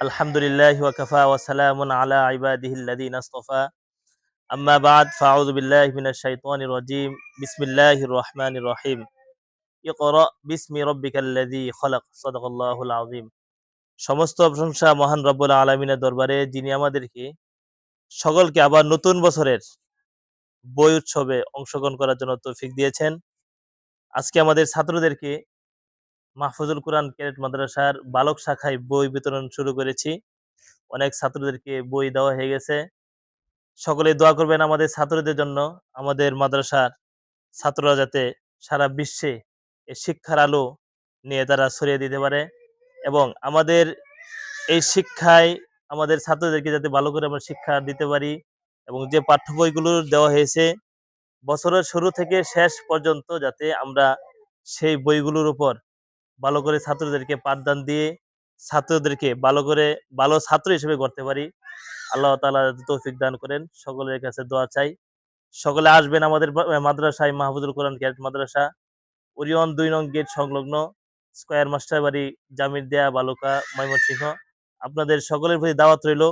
আলহামদুলিল্লাহ ওয়াকাফা ওয়াসালাম সমস্ত প্রশংসা মহান রব্বুল আলামিনের দরবারে, যিনি আমাদেরকে সকলকে আবার নতুন বছরের বই উৎসবে অংশগ্রহণ করার জন্য তৌফিক দিয়েছেন। আজকে আমাদের ছাত্রদেরকে মাহফুজুল কোরআন ক্যাডেট মাদ্রাসার বালক শাখায় বই বিতরণ শুরু করেছি। অনেক ছাত্রদেরকে বই দেওয়া হয়ে গেছে। সকলে দোয়া করবেন আমাদের ছাত্রদের জন্য, আমাদের মাদ্রাসার ছাত্ররা যাতে সারা বিশ্বে শিক্ষার আলো নিয়ে তারা ছড়িয়ে দিতে পারে এবং আমাদের এই শিক্ষায় আমাদের ছাত্রদেরকে যাতে ভালো করে আমরা শিক্ষা দিতে পারি এবং যে পাঠ্য বইগুলো দেওয়া হয়েছে, বছরের শুরু থেকে শেষ পর্যন্ত যাতে আমরা সেই বইগুলোর উপর ভালো করে ছাত্রদেরকে পাঠদান দিয়ে ছাত্রদেরকে ভালো করে, ভালো ছাত্র হিসেবে করতে পারি। আল্লাহ তালা তৌফিক দান করেন। সকলের কাছে দোয়া চাই। সকলে আসবেন আমাদের মাদ্রাসায় মাহফুজুল কোরআন ক্যারেট মাদ্রাসা। ওরিয়ন দুই নং গেট সংলগ্ন স্কয়ার মাস্টার বাড়ি জামির দেয়া বালুকা ময়মনসিংহ। আপনাদের সকলের প্রতি দাওয়াত রইল।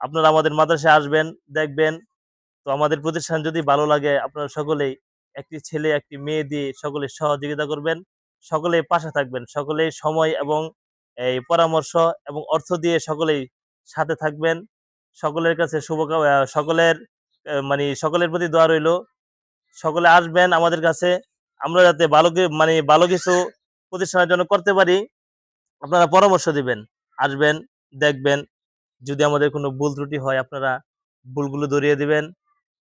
আপনারা আমাদের মাদ্রাসায় আসবেন, দেখবেন। তো আমাদের প্রতিষ্ঠান যদি ভালো লাগে, আপনারা সকলেই একটি ছেলে, একটি মেয়ে দিয়ে সকলে সহযোগিতা করবেন। সকলে পাশে থাকবেন সকলে সময় এবং এই পরামর্শ এবং অর্থ দিয়ে সকলেই সাথে থাকবেন। সকলের কাছে আহ, সকলের মানে সকলের প্রতি দোয়া রইল। সকলে আসবেন আমাদের কাছে। আমরা যাতে ভালো মানে ভালো কিছু প্রতিষ্ঠানের জন্য করতে পারি আপনারা পরামর্শ দিবেন আসবেন দেখবেন। যদি আমাদের কোনো ভুল ত্রুটি হয় আপনারা ভুলগুলো ধরিয়ে দিবেন।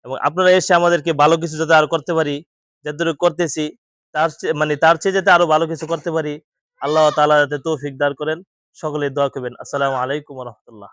এবং আপনারা এসে আমাদেরকে ভালো কিছু যাতে আর করতে পারি যতটুকু করতেছি তার মানে তার চেয়ে যাতে আরও ভালো কিছু করতে পারি, আল্লাহ তালা যাতে তৌফিক দান করেন সকলে দোয়া করবেন। আসসালামু আলাইকুম রহমতুল্লাহ।